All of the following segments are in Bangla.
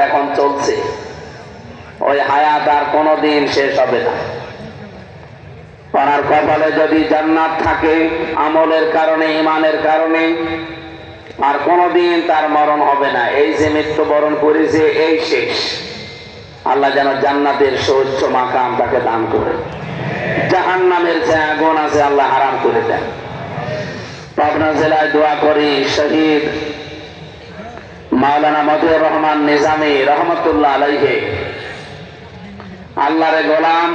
এখন চলছে। ওই হায়াত আর কোনোদিন শেষ হবে না। ওনার কপালে যদি জান্নাত থাকে, আমলের কারণে ইমানের কারণে, আর কোনোদিন তার মরণ হবে না। এই যে মৃত্যুবরণ করেছে, এই শেষ। আল্লাহ যেন জান্নাতের সৌচ্চ মাকাম তাকে দান করে। জাহান নামের যে আগুন আছে, আল্লাহ হারাম করে দেন। পাবনা জেলায় দোয়া করি, শহীদ মাওলানা মতিউর রহমান নিজামী রহমতুল্লাহ আলাইহে। আল্লাহরে গোলাম,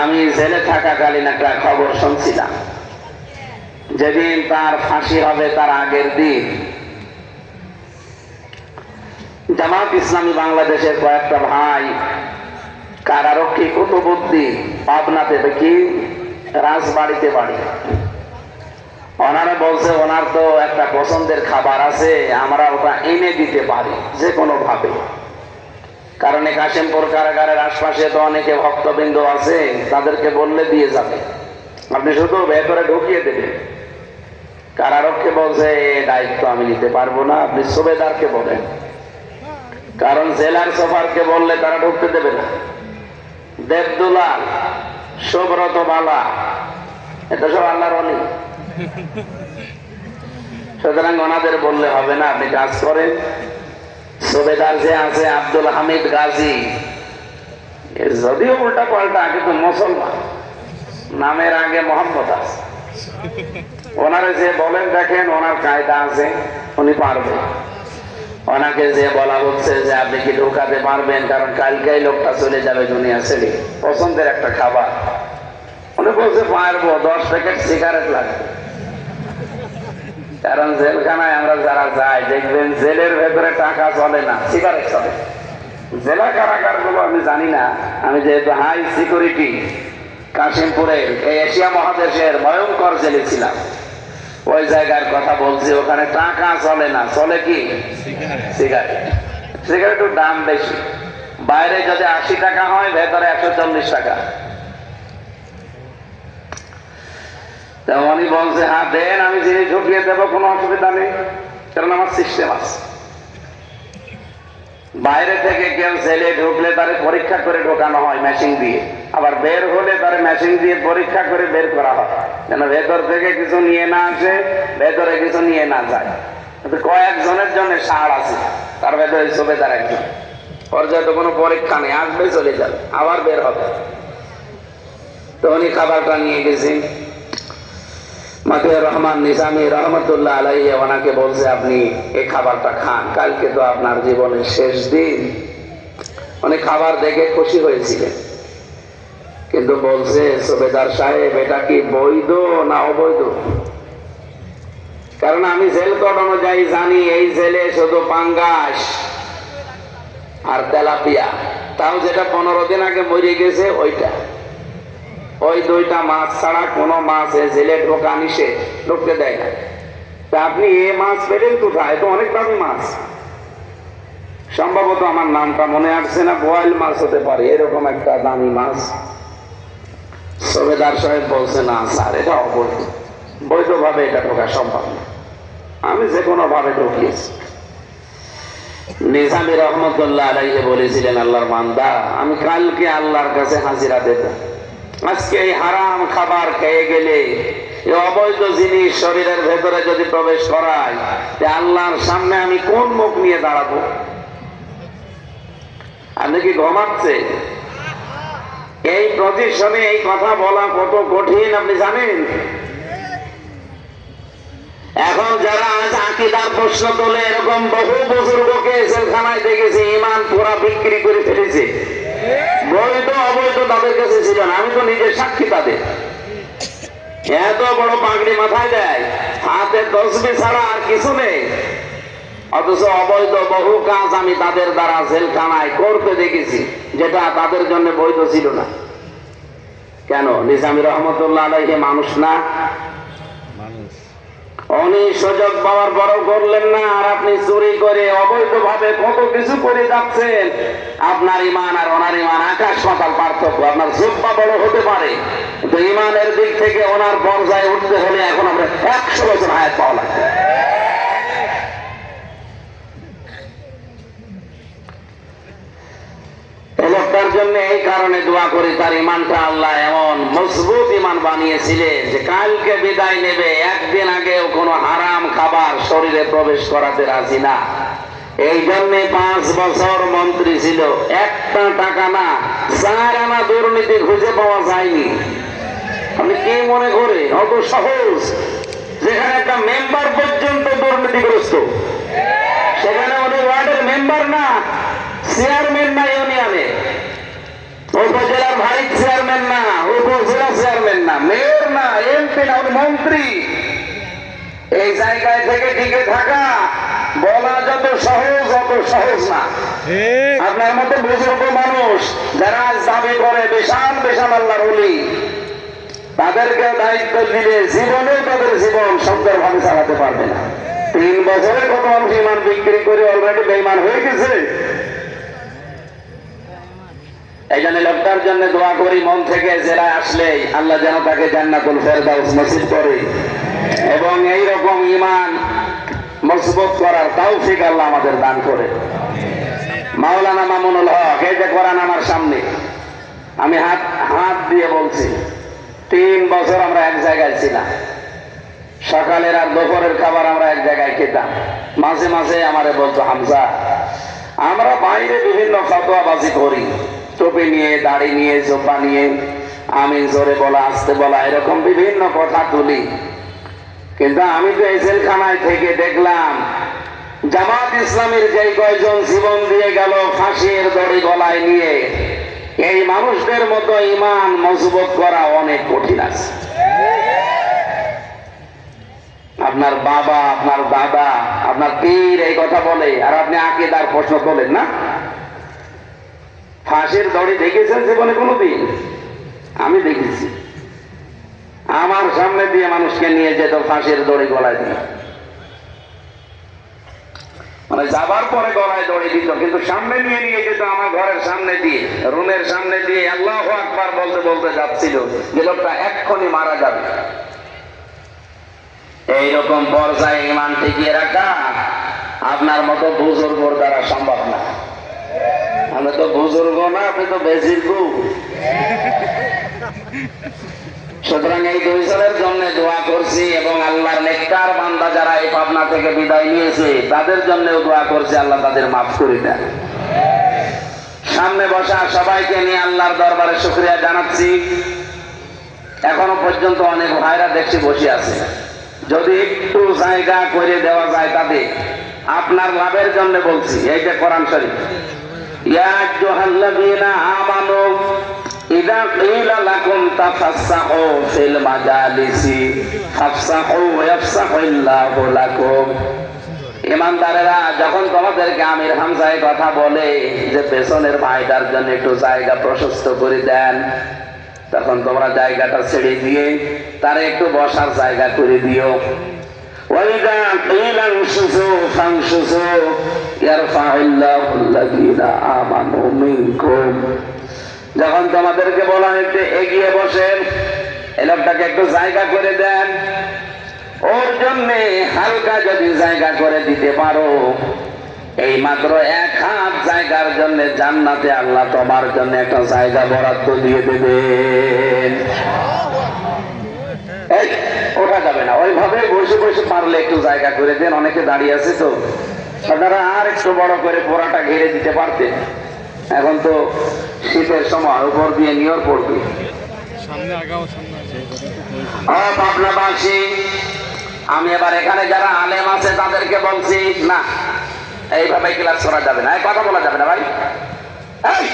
আমি জেলে থাকাকালীন একটা খবর শুনছিলাম। যেদিন তার ফাঁসি হবে তার আগের দিন। জামাত ইসলামী বাংলাদেশের কয়েকটা ভাই কারারক্ষী কুতুবুদ্দি পাবনাতে দেখি, রাজবাড়িতে বাড়ি। ওনারা বলছে, ওনার তো একটা পছন্দের খাবার আছে, আমরা ওটা এনে দিতে পারি যে কোনো ভাবে কারণ এই কাশিমপুর কারাগারের আশপাশে তো অনেকে ভক্তবৃন্দ আছে, তাদেরকে বললে দিয়ে যাবে। আপনি শুধু ভেতরে ঢুকিয়ে দেবেন। কারারক্ষী বলছে দায়িত্ব আমি নিতে পারব না। আপনি সুবেদারকে বলেন। কারণ জেলার সফারকে বললে তারা ঢুকতে দেবে না। দেবদুলাল সুব্রত বালা এটা সব আল্লাহর অলি। সুতরাং ওনাদের বললে হবে না, আপনি কাজ করেন। সুবেদার যে আছে আব্দুল হামিদ গাজী যদিও উল্টা পাল্টা কিন্তু মুসলমান, নামের আগে মোহাম্মদ আছে। ওনারে যে বলেন, দেখেন ওনার কায়দা আছে, উনি পারবে। ওনাকে যে বলা হচ্ছে যে আপনি কি ঢোকাতে পারবেন, কারণ কালকেই লোকটা চলে যাবে দুনিয়া ছেড়ে। পছন্দের একটা খাবার। উনি বলছে, পারব, দশ প্যাকেট সিগারেট লাগবে। কারণ জেলখানায় আমরা যারা যাই দেখবেন জেলের ভেতরে টাকা চলে না সিগারেট চলে। জেলা কারাগারগুলো আমি জানি না আমি যেহেতু হাই সিকিউরিটি কাশিমপুরের এই এশিয়া মহাদেশের ভয়ঙ্কর জেলে ছিলাম। ওই জায়গার কথা বলছি ওখানে টাকা চলে না চলে কি? সিগারেট। সিগারেটের দাম বেশি। বাইরে যদি আশি টাকা হয় ভেতরে একশো চল্লিশ টাকা। তা উনি বলছে হ্যাঁ দেন, আমি জিনিস ঢুকিয়ে দেবো, কোনো অসুবিধা নেই। কারণ আমার সিস্টেম আছে। বাইরে থেকে কেউ ছেলে ঢুকলে তারে পরীক্ষা করে ঢোকানো হয় মেশিন দিয়ে। আবার বের হলে তারে মেশিন দিয়ে পরীক্ষা করে বের করা হয়। যেন ভেতর থেকে কিছু নিয়ে না আসে, ভেতরে কিছু নিয়ে না যায়। কয়েকজনের জন্য সার আছে। তার ভেতরে সুবেদার একজন। পর্যায়ে তো কোনো পরীক্ষা নেই, আসবে চলে যাবে, আবার বের হবে। তো উনি খাবারটা নিয়ে গেছি। মাতিউর রহমান নিজামী রহমতুল্লাহ আলাই ওনাকে বলছে, আপনি এই খাবারটা খান। কালকে তো আপনার জীবনের শেষ দিন। উনি খাবার দেখে খুশি হয়েছিলেন। কিন্তু বলছে, সুবেদার সাহেব, এটা কি বৈধ না অবৈধ? কারণ আমি জেল কোড অনুযায়ী জানি, এই জেলে শুধু পাঙ্গাস আর তেলাপিয়া। তাও যেটা পনেরো দিন আগে মরে গেছে, ওইটা। ওই দুইটা মাছ ছাড়া কোনো মাছ এ জেলে ঢোকা নিষেধ, ঢুকতে দেয় না। তা আপনি এ মাছ পেলেন কোথায়? তো অনেক দামি মাছ। সম্ভবত আমার নামটা মনে আসছে না, বোয়াল মাছ হতে পারে, এরকম একটা দামি মাছ। সবেদার সাহেব বলছে, না স্যার, এটা অবৈধ। বৈধভাবে এটা ঢোকা সম্ভব না। আমি যে কোনো ভাবে ঢুকিয়েছি। নিজামি রহমতুল্লাহ বলেছিলেন, আল্লাহর মান্দা আমি কালকে আল্লাহর কাছে হাজিরা দেব। আজকে এই হারাম খাবার খেয়ে গেলে অবৈধ জিনিস শরীরের ভেতরে যদি প্রবেশ করায় আল্লাহর সামনে আমি কোন মুখ নিয়ে দাঁড়াবো? আপনি কি ঘুমাচ্ছে? এই প্রতিশনে এই কথা বলা কত কঠিন, আপনি জানেন? এখন যারা আকিদার প্রশ্ন তোলে, এরকম বহু বুজুর্গকে জেলখানায় দেখেছি ইমান পুরা বিক্রি করে ফেলেছে। বৈধ অবৈধ তাদের কাছে ছিল না। আমি তো নিজের সাক্ষী তাদের। এত বড় পাগড়ি মাথায় দেয়, হাতে তসবি ছাড়া আর কিছু নেই। অথচ অবৈধ বহু কাজ আমি তাদের দ্বারা জেলখানায় করতে দেখেছি, যেটা তাদের জন্য বৈধ ছিল না। কেন? নিজামী রহমতুল্লাহ আলাইহি মানুষ না উনি সুযোগ পাওয়ার বড় করলেন না, আর আপনি চুরি করে অবৈধ ভাবে কত কিছু করে যাচ্ছেন। আপনার ইমান আর ওনার ইমান আকাশ পাতাল পার্থক্য, আপনার জুব্বা বড় হতে পারে। কিন্তু ইমানের দিক থেকে ওনার পর্যায়ে উঠতে হলে এখন আমরা একশো বছর হায়াত পাওয়া লাগবে। জন্য এই কারণে দোয়া করি, তার ইমানটা আল্লাহ এমন মজবুত ইমান বানিয়েছিলেন যে কালকে বিদায় নেবে, একদিন আগেও কোনো হারাম খাবার শরীরে প্রবেশ করাতে রাজি না। এই জন্য পাঁচ বছর মন্ত্রী ছিল, একটা টাকা না, চার আনা দুর্নীতি খুঁজে পাওয়া যায়নি। আপনি কি মনে করে অত সহজ। যেখানে একটা মেম্বার পর্যন্ত দুর্নীতিগ্রস্ত, সেখানে উনি ওয়ার্ডের মেম্বার না। চেয়ারম্যান না ইউনিয়নে উপজেলার ভাইস চেয়ারম্যান না উপজেলা চেয়ারম্যান না মেয়র না এমপি না মন্ত্রী। এই জায়গায় থেকে টিকে থাকা বলা যত সহজ অত সহজ না। আপনার মতো বুজুর্গ মানুষ যারা আজ দাবি করে বিশাল বিশাল আল্লাহর অলি তাদেরকে দায়িত্ব দিলে জীবনেও তাদের জীবন সুন্দরভাবে চালাতে পারবে না। তিন বছরে কত মানুষ ইমান বিক্রি করে অলরেডি বেইমান হয়ে গেছে। এই জন্য লোকটার জন্য দোয়া করি, মন থেকে জেলায় আসলে আল্লাহ যেন তাকে জান্নাতুল ফেরদাউস নসিব করে। এবং এই রকম ইমান মজবুত করার তৌফিক আল্লাহ আমাদের দান করে। মাওলানা মামুনুল হক, এই যে করান আমার সামনে, আমি হাত হাত দিয়ে বলছি, তিন বছর আমরা এক জায়গায় ছিলাম। সকালের আর দুপুরের খাবার আমরা এক জায়গায় খেতাম। মাঝে মাঝে আমারে বলতো, হামজা, আমরা বাইরে বিভিন্ন ফতোয়াবাজি করি। টুপি নিয়ে, দাড়ি নিয়ে, জোপা নিয়ে আমি জোরে বলা, আসতে বলা, এরকম বিভিন্ন কথা তুলি। কিন্তু আমি তো এই জেলখানায় থেকে দেখলাম, জামাত ইসলামের যে কয়জন জীবন দিয়ে গেল ফাঁসির দড়ি গলায় নিয়ে, এই মানুষদের মতো ইমান মজবুত করা অনেক কঠিন আছে। আপনার বাবা, আপনার দাদা, আপনার পীর এই কথা বলে, আর আপনি আকিদার প্রশ্ন তোলেন না? ফাঁসির দড়ি দেখেছেন জীবনে কোনোদিন? আমি দেখেছি। আমার সামনে দিয়ে মানুষকে নিয়ে যেত ফাঁসির দড়ি গলায় দিয়ে। মানে যাবার পরে গলায় দড়ি দিত, কিন্তু সামনে নিয়ে নিয়ে যেত আমার ঘরের সামনে দিয়ে, রুমের সামনে দিয়ে আল্লাহ আকবার বলতে বলতে যাচ্ছিল যে লোকটা এক্ষুনি মারা যাবে। এইরকম পর্যায়ে ইমান টিকিয়ে রাখা আপনার মতো বুজুর্গর দ্বারা সম্ভব না। আমি তো বুজুর্গ না, আপনি তো বেজির সুতরাং এই দুই জনের জন্য দোয়া করছি এবং আল্লাহর নেককার বান্দা যারা এই পাবনা থেকে বিদায় নিয়েছে, তাদের জন্যও দোয়া করছি, আল্লাহ তাদের মাফ করে দেন। সামনে বসা সবাইকে নিয়ে আল্লাহর দরবারে শুক্রিয়া জানাচ্ছি। এখনও পর্যন্ত অনেক ভাইরা দেখছি বসে আছে। যদি একটু জায়গা করে দেওয়া যায় তাদের আপনার লাভের জন্য বলছি এইটা কোরআন শরীফ। যখন তোমাদেরকে আমির হামজায় কথা বলে যে পেছনের ভাইটার জন্য একটু জায়গা প্রশস্ত করে দেন, তখন তোমরা জায়গাটা ছেড়ে দিয়ে তারা একটু বসার জায়গা করে দিও। وإذا قيل انشزوا فانشزوا يرفع الله الذين آمنوا منكم যখন তোমাদেরকে বলা হয়েছে এগিয়ে বসেন এই লোকটাকে একটু জায়গা করে দেন ওর জন্যে হালকা যদি জায়গা করে দিতে পারো এই মাত্র এক হাত জায়গার জন্য জান্নাতে আল্লাহ তোমার জন্য একটা জায়গা বরাদ্দ দিয়ে দেবেন এই, ওঠা যাবে না। ওইভাবে বসে বসে পারলে একটু জায়গা করে দেন অনেকে দাঁড়িয়ে আছে তো। আপনারা আর একটু বড় করে পোড়াটা ঘিরে দিতে পারতেন। এখন তো শীতের সময় উপর দিয়ে নিয়র পড়বে। পাবনাবাসী আমি এবার এখানে যারা আলেম আছে তাদেরকে বলছি না এইভাবে ক্লাস করা যাবে না। কথা বলা যাবে না ভাই। এই,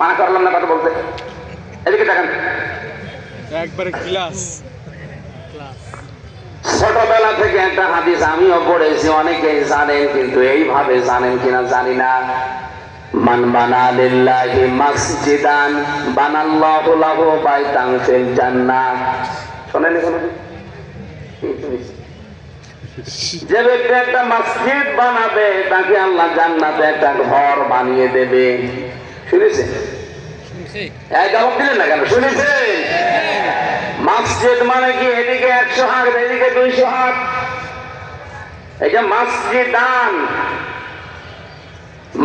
মানা করলাম না কথা বলতে। এদিকে দেখেন। একবারে ক্লাস। ছোটবেলা থেকে একটা হাদিস আমিও পড়েছি অনেকেই জানেন কিন্তু এইভাবে জানেন কিনা জানি না। মান বানা লিল্লাহি মাসজিদান বানাল্লাহু লাহু বাইতান ফিল জান্নাহ। শোনেন কোনোদিন যে ব্যক্তি একটা মসজিদ বানাবে তাকে আল্লাহ জান্নাতে একটা ঘর বানিয়ে দেবে। জবাব দিলেন না কেন? শুনেছেন? মসজিদ মানে কি? এদিকে একশো হাত, এদিকে দুইশো হাত। এই যে মসজিদ দান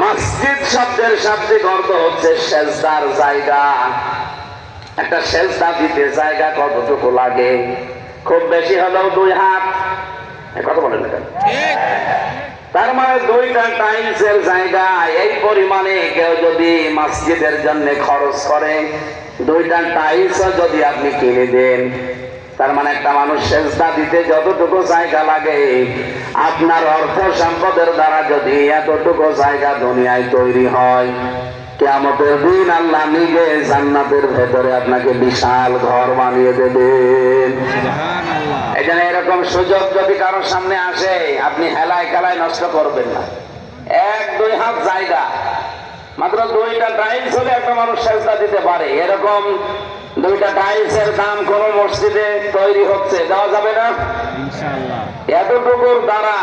মসজিদ শব্দের শাব্দিক অর্থ হচ্ছে সেজদার জায়গা। একটা সেজদা দিতে জায়গা কতটুকু লাগে? খুব বেশি হলেও দুই হাত। কথা বলেন? তার মানে দুইটা টাইলসের জায়গা এই পরিমাণে কেউ যদি মসজিদের জন্য খরচ করে, দুইটা টাইলস যদি আপনি কিনে দেন, তার মানে একটা মানুষ সেজদা দিতে যতটুকু জায়গা লাগে, আপনার অর্থ সম্পদের দ্বারা যদি এতটুকু জায়গা দুনিয়ায় তৈরি হয় কেমতের দিন আল্লাহ নিজে জান্নাতের ভেতরে আপনাকে বিশাল ঘর বানিয়ে দেবেন এখানে এরকম সুযোগ যদি কারোর সামনে আসে আপনি হেলায় খেলায় নষ্ট করবেন না। এক দুই হাত জায়গা। মাত্র দুইটা টাইলস হলে একটা মানুষ সেজদা দিতে পারে। এরকম দুইটা টাইলসের দাম কোন মসজিদে তৈরি হচ্ছে দেওয়া যাবে না? এতটুকুর দ্বারা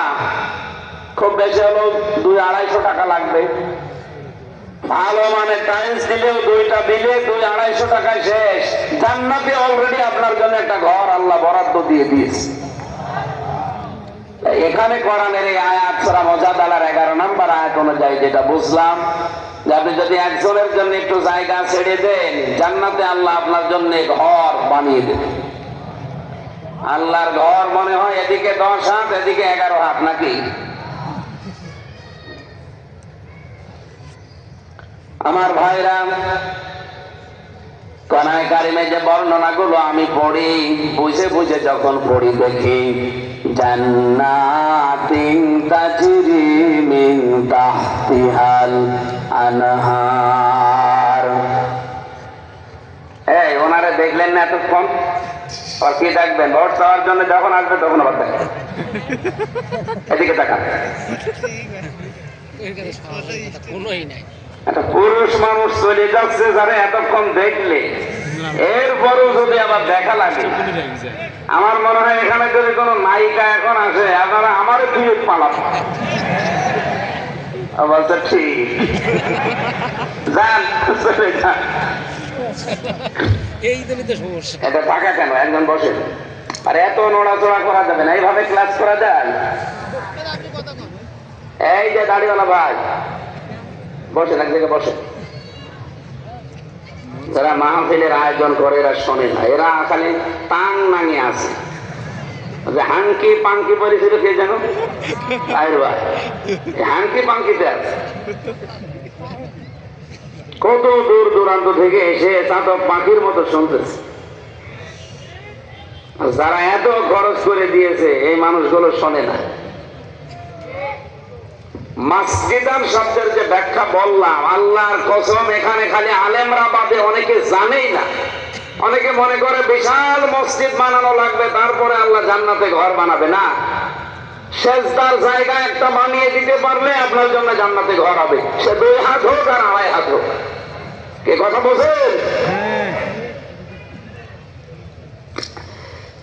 খুব বেশি হলো দুই আড়াইশো টাকা লাগবে। ভালো মানে টাইলস দিলেও দুইটা দিলে দুই আড়াইশো টাকায় শেষ। জান্নাতে অলরেডি আপনার জন্য একটা ঘর আল্লাহ বরাদ্দ দিয়ে দিয়েছে। এখানে কোরআনের এই আয়াত, সূরা মুজাদালার এগারো নাম্বার আয়াত অনুযায়ী যেটা বুঝলাম, যে আপনি যদি একজনের জন্য একটু জায়গা ছেড়ে দেন, জান্নাতে আল্লাহ আপনার জন্য ঘর বানিয়ে দেবেন আল্লাহর ঘর মনে হয় এদিকে দশ হাত, এদিকে এগারো হাত নাকি? আমার ভাইরা কনায় কারিমে যে বর্ণনাগুলো আমি পড়ি বুঝে বুঝে যখন পড়ি দেখি জান্নাতিন তাজরি মিন তাহতিহাল আনহার। এই ওনারে দেখলেন না এতক্ষণ? আর কি দেখবেন? ভোট দেওয়ার জন্য যখন আসবে তখন আবার দেখবেন। এদিকে তাকান। কোনোই নাই। একটা পুরুষ মানুষ চলে যাচ্ছে যারা এতক্ষণ দেখলে। এরপরও যদি আবার দেখা লাগে আমার মনে হয় এখানে যদি কোনো নায়িকা এখন আসে আপনারা আমারও দুই পালাব ঠিক। যান চলে যান। এই জন্যই সমস্যা এটা ফাঁকা কেন? একজন বসে। আর এত নড়াচড়া করা যাবে না এইভাবে ক্লাস করা যায়? এই যে দাড়িওয়ালা ভাই। বসেন, এক জায়গায় বসেন। যারা মাহফিলের আয়োজন করে এরা শোনে না। এরা খালি টাং নাঙে আছে। হাঙ্কি পাঙ্কি পরিছিল কে জানো আয়ের ভাই। এই হাঙ্কি পাঙ্কিতে আছে। কত দূর দূরান্ত থেকে এসে তো পাখির মতো শুনতেছে। যারা এত খরচ করে দিয়েছে, এই মানুষগুলো শোনে না। মাসজিদান শব্দের যে ব্যাখ্যা বললাম, আল্লাহর কসম, এখানে খালি আলেমরা বাদে অনেকে জানেই না। অনেকে মনে করে বিশাল মসজিদ বানানো লাগবে, তারপরে আল্লাহ জান্নাতে ঘর বানাবে। না জায়গা একটা বানিয়ে দিতে পারলে আপনার জন্য জান্নাতে ঘর হবে। সে দুই হাত হোক আর আড়াই হাত হোক। কে কথা বোঝেন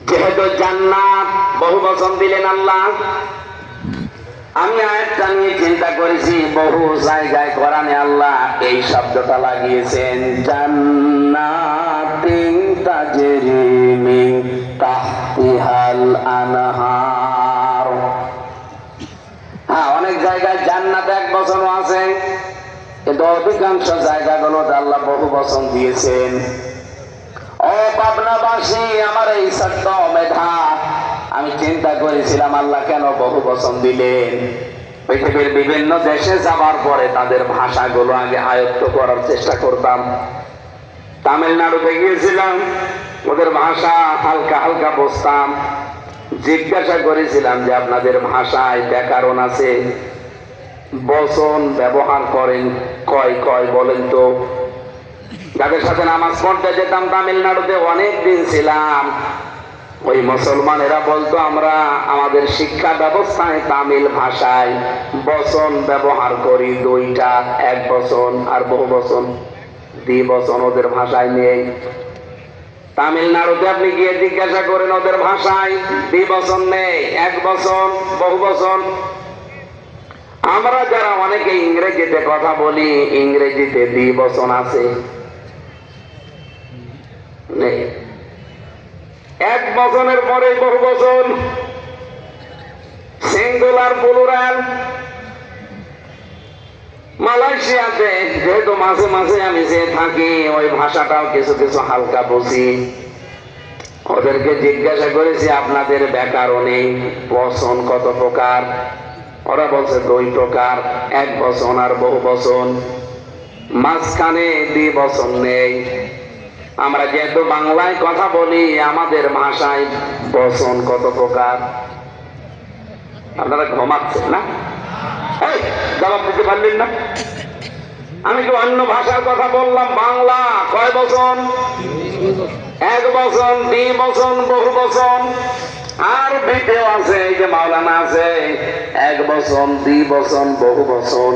যেহেতু জান্নাত বহু বচন দিলেন আল্লাহ আমি আয়াতটা নিয়ে চিন্তা করেছি, বহু জায়গায় কোরআনে আল্লাহ এই শব্দটা লাগিয়েছেন আনহার। হ্যাঁ অনেক জায়গায় জান্নাত এক বছরও আছে, কিন্তু অধিকাংশ জায়গাগুলোতে আল্লাহ বহু বচন দিয়েছেন। ও পাবনাবাসী, আমার এই ছোট্ট মেধা আমি চিন্তা করেছিলাম, আল্লাহ কেন বহু বচন দিলেন? পৃথিবীর বিভিন্ন দেশে যাবার পরে তাদের ভাষাগুলো আগে আয়ত্ত করার চেষ্টা করতাম। তামিলনাড়ুতে গিয়েছিলাম, ওদের ভাষা হালকা হালকা বসতাম জিজ্ঞাসা করেছিলাম যে, আপনাদের ভাষায় ব্যাকরণ আছে? বচন ব্যবহার করেন, কয় কয় বলেন তো। যাদের সাথে নামাজ পড়তে যেতাম, তামিলনাড়ুতে অনেক দিন ছিলাম। ওই মুসলমানেরা বলতো, আমরা আমাদের শিক্ষা ব্যবস্থায় তামিল ভাষায় বচন ব্যবহার করি দুইটা, এক বচন আর বহু বচন। দ্বি বচন ওদের ভাষায় নেই। তামিলনাড়ুতে আপনি গিয়ে জিজ্ঞাসা করেন, ওদের ভাষায় দ্বি বচন নেই, এক বচন, বহু বচন? আমরা যারা অনেকে ইংরেজিতে কথা বলি, ইংরেজিতে দ্বি বচন আছে। নেই। এক বচনের পরে বহু বচন সিঙ্গুলার প্লুরাল মালয়েশিয়াতে, যেহেতু মাঝে মাঝে আমি যে থাকি, ওই ভাষাটাও কিছু কিছু হালকা বুঝি। ওদেরকে জিজ্ঞাসা করেছি, আপনাদের ব্যাকরণে বসন কত প্রকার? ওরা বলছে, দুই প্রকার, এক বসন আর বহু বসন মাঝখানে দ্বি বসন নেই। আমরা যেহেতু বাংলায় কথা বলি, আমাদের ভাষায় বসন কত প্রকার? আপনারা ঘুমাচ্ছেন না? জবাব দিতে পারলেন না? আমি তো অন্য ভাষার কথা বললাম? বাংলা কয় বচন? এক বচন, দুই বচন, বহু বচন। আর ভিডিও আছে, এই যে মাওলানা আছে, এক বচন, দুই বচন, বহু বচন।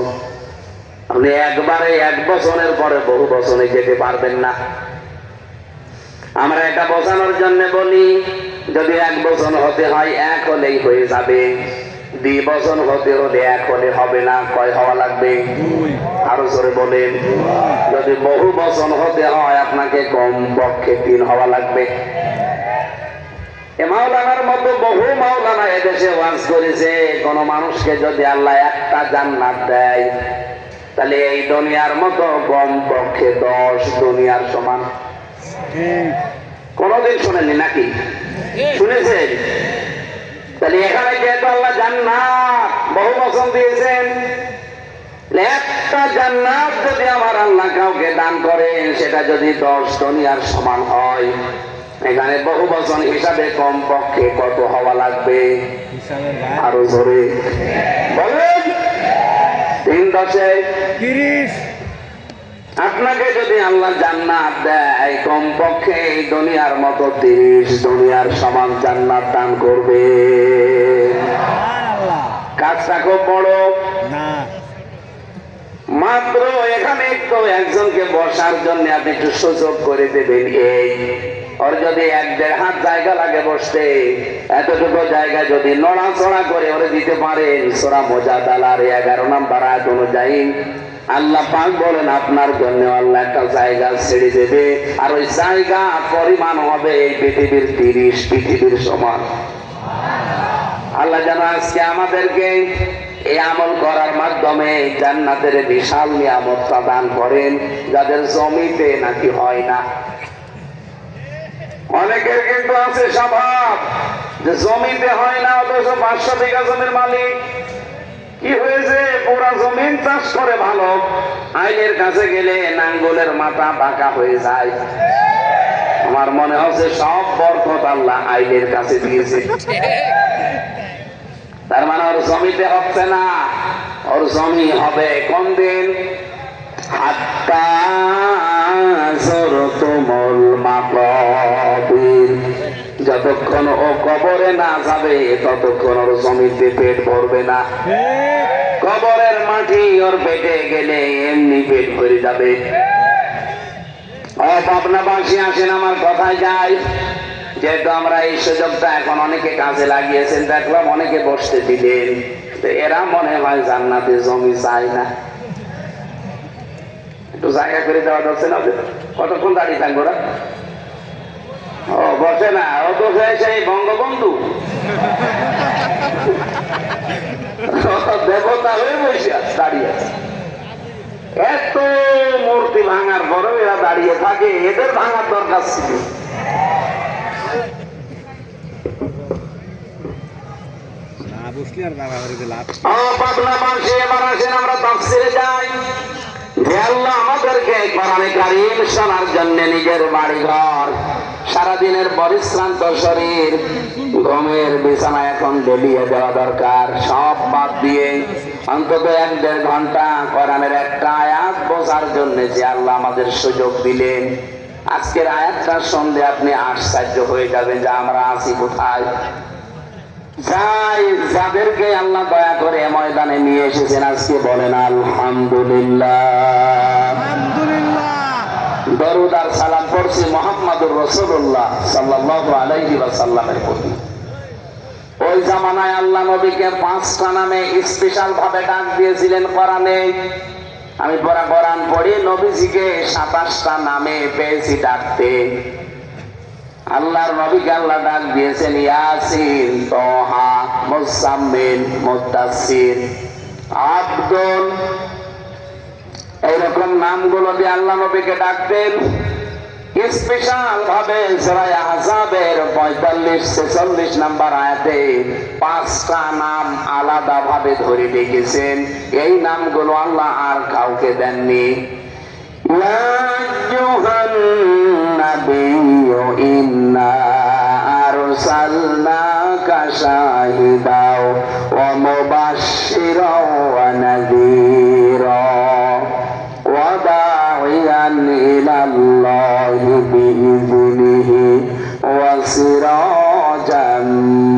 আপনি একবারে এক বচনের পরে বহু বচনে যেতে পারবেন না। আমরা এটা বোঝানোর জন্য বলি যদি এক বচন হতে হয় এক হলেই হয়ে যাবে। দুই বচন হতে হলে এক হলে হবে না কয় হওয়া লাগবে? আরও জোরে বলেন। যদি বহু বচন হতে হয় আপনাকে কম পক্ষে তিন হওয়া লাগবে। মাওলানার মতো বহু মাওলানা এদেশে ওয়াজ করেছে। কোন মানুষকে যদি আল্লাহ একটা জান্নাত দেয় তাহলে এই দুনিয়ার মতো কম পক্ষে দশ দুনিয়ার সমান। কোনদিন শুনেননি নাকি? শুনেছেন? তাহলে এখানে যেহেতু আল্লাহ জান্নাত? বহু বছর দিয়েছেন। একটা জান্নাত যদি আমার আল্লাহ কাউকে দান করেন সেটা যদি দশ দুনিয়ার সমান হয় এখানে বহু বছর হিসাবে কম পক্ষে কত হওয়া লাগবে? আরও জোরে। বলেন। তিন দশে। তিরিশ। আপনাকে যদি আল্লাহ জান্নাত দেয় কমপক্ষে এই দুনিয়ার মতো তিরিশ দুনিয়ার সমান জান্নাত দান করবে। কাজটা খুব বড়। মাত্র এখানে একটু একজনকে বসার জন্য আপনি একটু সুযোগ করে দেবেন এই। ওর যদি এক দেড় হাত জায়গা লাগে বসতে এতটুকু জায়গা যদি নড়াচড়া করে ওরে দিতে পারেন সোরা মজা দালার এগারো নাম্বার আয়াত অনুযায়ী। আল্লাহ পাক বলেন, আপনার জন্য আল্লাহ একটা জায়গা ছেড়ে দেবে। আর ওই জায়গা পরিমাণ হবে এই পৃথিবীর তিরিশ, পৃথিবীর সমান। আল্লাহ যেন আজকে আমাদেরকে এই আমল করার মাধ্যমে জান্নাতের বিশাল নিয়ামতটা দান করেন, যাদের জমিতে নাকি হয় না। অনেকের কিন্তু আছে স্বভাব যে জমিতে হয় না, অথচ পাঁচশো বিঘা জমির মালিক। কি হয়েছে? পুরা জমিন চাষ করে ভালো। আইনের কাছে গেলে নাঙ্গলের মাথা বাঁকা হয়ে যায়। আমার মনে হচ্ছে সব বরকত আল্লাহ আইনের কাছে দিয়েছে। তার মানে ওর জমিতে হচ্ছে না, ওর জমি হবে কোন দিন? হাত্তা জরতুমুল মাকাবির। যতক্ষণ ও কবরে না যাবে, ততক্ষণ ওর জমিতে পেট ভরবে না। কবরের মাটি ওর পেটে গেলে এমনি পেট ভরে যাবে। ও বাসী আসেন, আমার কথায় যায় যেহেতু আমরা এই সুযোগটা এখন অনেকে কাজে লাগিয়েছেন, দেখলাম অনেকে বসতে দিলেন। তো এরা মনে হয় জান্নাতে জমি চায় না। একটু জায়গা করে দেওয়া যাচ্ছে না? কতক্ষণ দাঁড়িয়ে থাকব ও বসে না ও তো সেই বঙ্গবন্ধু। দেবতা হয়ে বসে দাঁড়িয়ে আছে। এত মূর্তি ভাঙার পরেও এরা দাঁড়িয়ে থাকে এদের ভাঙার দরকার ছিল। আমাদেরকে কোরআনে কারীম শোনার জন্য নিজের বাড়ি ঘর সারাদিনের পরিশ্রান্ত শরীর, ঘুমের বিছানা এখন ডেলিয়ে দেওয়া দরকার। সব বাদ দিয়ে অন্তত এক দেড় ঘণ্টা কোরআনের একটা আয়াত বোঝার জন্য যে আল্লাহ আমাদের সুযোগ দিলেন। আজকের আয়াতটার সন্ধে আপনি আশ্চর্য হয়ে যাবেন যে আমরা আছি কোথায়। যাই, যাদেরকে আল্লাহ দয়া করে ময়দানে নিয়ে এসেছেন আজকে বলেন আলহামদুলিল্লাহ। দরুদ আর সালাম পড়ছি মোহাম্মদুর রসুল্লাহ সাল্লাল্লাহু আলাইহি ওয়াসাল্লামের প্রতি। ওই জামানায় আল্লাহ নবীকে পাঁচটা নামে স্পেশাল ভাবে ডাক দিয়েছিলেন কোরআনে। আমি পড়া কোরআন পড়ি, নবীজিকে সাতাশটা নামে পেয়েছি ডাকতে। আল্লাহর নবীকে আল্লাহ ডাক দিয়েছেন, ইয়াসিন, তোহা মুসাম্মিন মুদাসসির, আব্দুল এইরকম নামগুলো দিয়ে আল্লাহ নবীকে ডাকতেন। স্পেশাল ভাবে সরাই আহজাবের পঁয়তাল্লিশ, ছেচল্লিশ নাম্বার আয়াতে পাঁচটা নাম আলাদা ভাবে ধরে ডেকেছেন এই নামগুলো আল্লাহ আর কাউকে দেননি। শাহিদাও অমবাসির নাজির إلى الله بإذنه وسراجا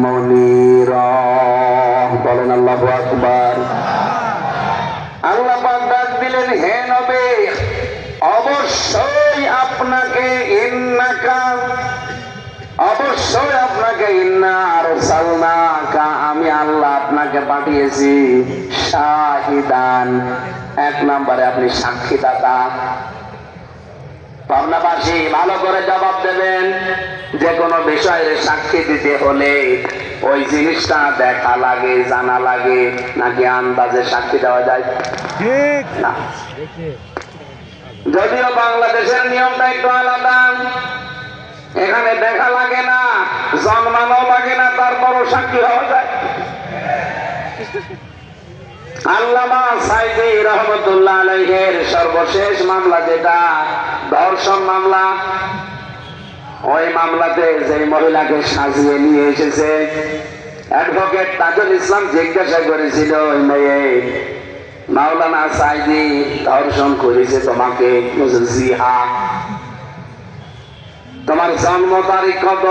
منيرا বলেন আল্লাহু আকবার আল্লাহ পাক ডাক দিলেন হে নবী অবশ্যই আপনাকে ইন্নাকা অবশ্যই আপনাকে ইন্না আর সালনাকা আমি আল্লাহ আপনাকে পাঠিয়েছি শাহিদান এক নম্বরে আপনি সাক্ষীদাতা পাবনাবাসী ভালো করে জবাব দেবেন। যে কোনো বিষয়ের সাক্ষী দিতে হলে ওই জিনিসটা দেখা লাগে জানা লাগে নাকি আন্দাজে সাক্ষী দেওয়া যায়? ঠিক। না। যদিও বাংলাদেশের নিয়মটা একটু আলাদা এখানে দেখা লাগে না জন্মানো লাগে না তারপরও সাক্ষী হওয়া যায়। আল্লামা সাইদি রহমতুল্লাহ আলাইহের সর্বশেষ মামলা যেটা ধর্ষণ মামলা ওই মামলাতে যে মহিলাকে সাজিয়ে নিয়ে এসেছে। অ্যাডভোকেট তাজুল ইসলাম জিজ্ঞাসা করেছিল ওই মেয়ে মাওলানা সাইদি ধর্ষণ করেছে তোমাকে বলছে, জি তোমার জন্ম তারিখ কত?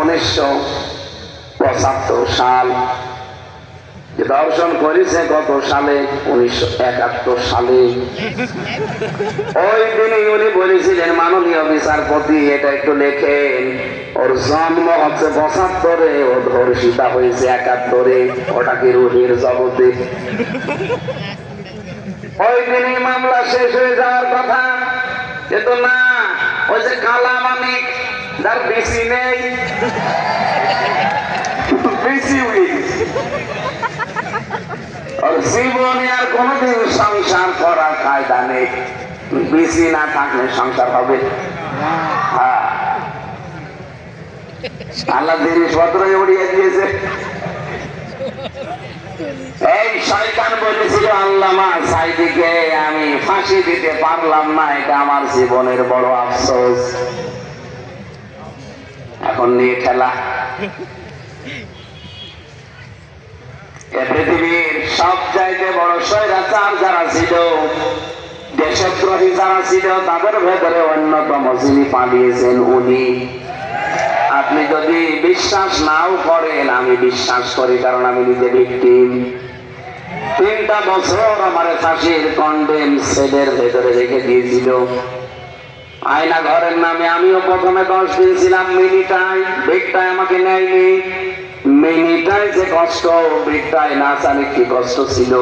উনিশশো পঁচাত্তর সাল। দর্শন করেছে কত সালে? উনিশশো একাত্তর সালে। ওই দিনই উনি বলেছিলেন, মাননীয় বিচারপতি, এটা একটু লেখেন। ওর জন্ম হচ্ছে পঁচাত্তরে, ও ধর্ষিতা হয়েছে একাত্তরে। ওটা কি রুহির জগতে? ওই দিনই মামলা শেষ হয়ে যাওয়ার কথা। কিন্তু না, ওই যে কালা মানিক, যার বেশি নেই। বেশি উইক। জীবনে আর কোনোদিন সংসার করার কায়দা নেই। বেশি না থাকলে সংসার হবে। হ্যাঁ। আল্লাহ জিনিসপত্র উড়িয়ে দিয়েছে। এই শয়তান বলেছিল, আল্লামা সাইদিকে আমি ফাঁসি দিতে পারলাম না, এটা আমার জীবনের বড় আফসোস। এখন নিয়ে খেলা। পৃথিবীর সব চাইতে বড় স্বৈরাচার যারা ছিল, দেশদ্রোহী যারা ছিল, তাদের ভেতরে অন্যতম যিনি পালিয়েছেন উনি। আপনি যদি বিশ্বাস নাও করেন, আমি বিশ্বাস করি কারণ আমি নিজে ভিক্টিম তিনটা বছর আমার ফাঁসির কন্ডেম সেলের ভেতরে রেখে দিয়েছিল। আয়না ঘরের নামে আমিও প্রথমে দশ দিন ছিলাম মিনিটাই বেগটায় আমাকে নেয়নি। মিনিটাই যে কষ্ট বৃত্তায় না জানে কি কষ্ট ছিল।